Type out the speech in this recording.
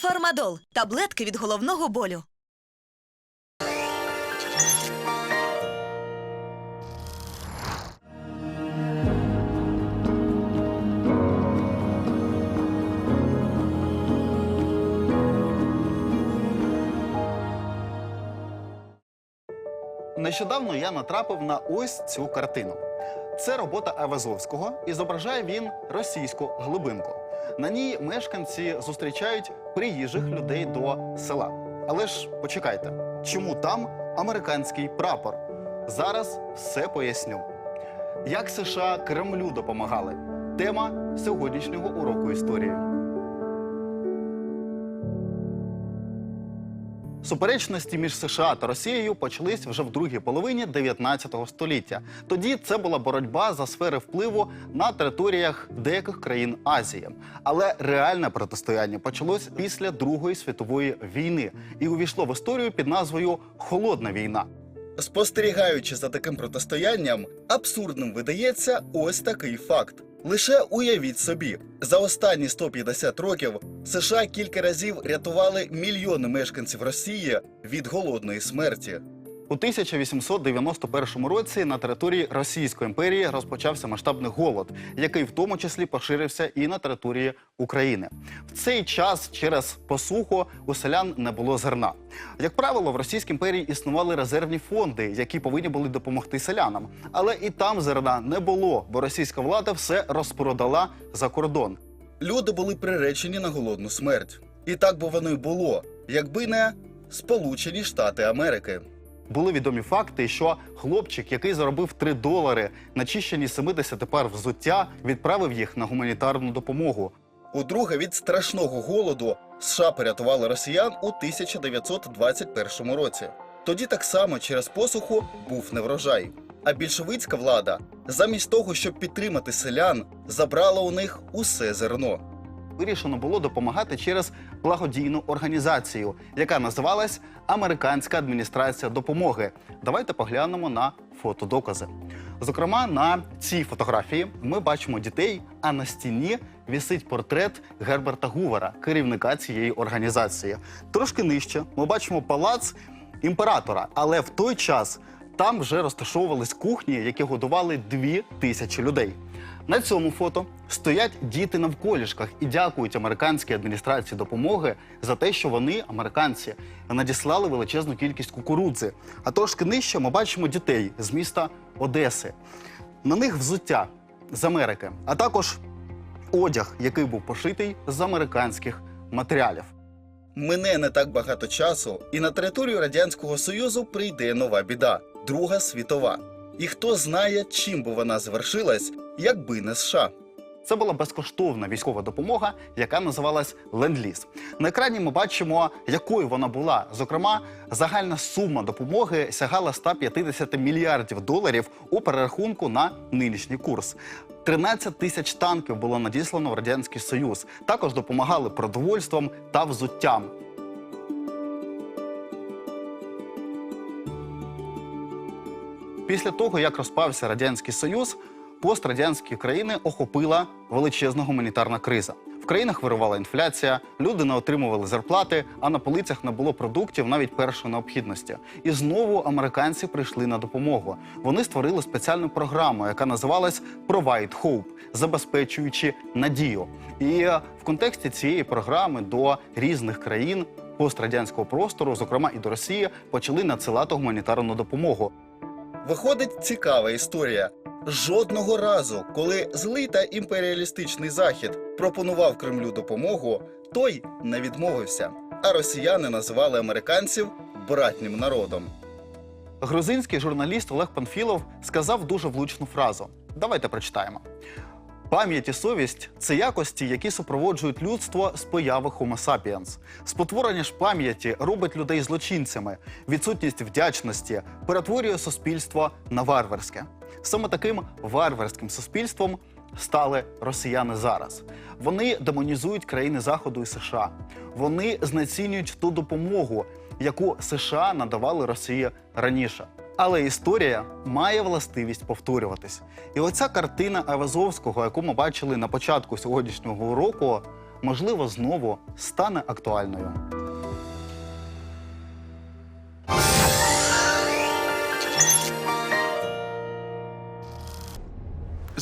Фармадол таблетки від головного болю. Нещодавно я натрапив на ось цю картину. Це робота Авазовського, і зображає він російську глибинку. На ній мешканці зустрічають приїжджих людей до села. Але ж почекайте, чому там американський прапор? Зараз все поясню. Як США Кремлю допомагали? Тема сьогоднішнього уроку історії. Суперечності між США та Росією почались вже в другій половині 19 століття. Тоді це була боротьба за сфери впливу на територіях деяких країн Азії. Але реальне протистояння почалось після Другої світової війни і увійшло в історію під назвою Холодна війна. Спостерігаючи за таким протистоянням, абсурдним видається ось такий факт. Лише уявіть собі, за останні 150 років США кілька разів рятували мільйони мешканців Росії від голодної смерті. У 1891 році на території Російської імперії розпочався масштабний голод, який в тому числі поширився і на території України. В цей час через посуху у селян не було зерна. Як правило, в Російській імперії існували резервні фонди, які повинні були допомогти селянам. Але і там зерна не було, бо російська влада все розпродала за кордон. Люди були приречені на голодну смерть. І так би воно й було, якби не Сполучені Штати Америки. Були відомі факти, що хлопчик, який заробив 3 долари на чищенні 70 пар взуття, відправив їх на гуманітарну допомогу. Удруге від страшного голоду США порятували росіян у 1921 році. Тоді так само через посуху був неврожай. А більшовицька влада, замість того, щоб підтримати селян, забрала у них усе зерно. Вирішено було допомагати через благодійну організацію, яка називалась Американська адміністрація допомоги. Давайте поглянемо на фотодокази. Зокрема, на цій фотографії ми бачимо дітей, а на стіні вісить портрет Герберта Гувера, керівника цієї організації. Трошки нижче ми бачимо палац імператора, але в той час там вже розташовувались кухні, які годували дві тисячі людей. На цьому фото стоять діти навколішках і дякують американській адміністрації допомоги за те, що вони, американці, надіслали величезну кількість кукурудзи. А трошки нижче ми бачимо дітей з міста Одеси. На них взуття з Америки, а також одяг, який був пошитий з американських матеріалів. Мине не так багато часу, і на територію радянського союзу прийде нова біда Друга світова. І хто знає, чим би вона завершилась, якби не США. Це була безкоштовна військова допомога, яка називалась Ленд-Ліз. На екрані ми бачимо, якою вона була. Зокрема, загальна сума допомоги сягала 150 мільярдів доларів у перерахунку на нинішній курс. 13 тисяч танків було надіслано в радянський союз. Також допомагали продовольством та взуттям. Після того, як розпався радянський союз, пострадянські країни охопила величезна гуманітарна криза. В країнах вирувала інфляція, люди не отримували зарплати, а на полицях не було продуктів навіть першої необхідності. І знову американці прийшли на допомогу. Вони створили спеціальну програму, яка називалась Provide Hope, забезпечуючи надію. І в контексті цієї програми до різних країн пострадянського простору, зокрема і до Росії, почали надсилати гуманітарну допомогу. Виходить цікава історія. Жодного разу, коли злий та імперіалістичний захід пропонував Кремлю допомогу, той не відмовився. А росіяни називали американців братнім народом. Грузинський журналіст Олег Панфілов сказав дуже влучну фразу. Давайте прочитаємо. Пам'ять і совість це якості, які супроводжують людство з появи Homo sapiens. Спотворення ж пам'яті робить людей злочинцями. Відсутність вдячності перетворює суспільство на варварське. Саме таким варварським суспільством стали росіяни зараз. Вони демонізують країни Заходу і США. Вони знецінюють ту допомогу, яку США надавали Росії раніше. Але історія має властивість повторюватись. І оця картина Авазовського, яку ми бачили на початку сьогоднішнього уроку, можливо, знову стане актуальною.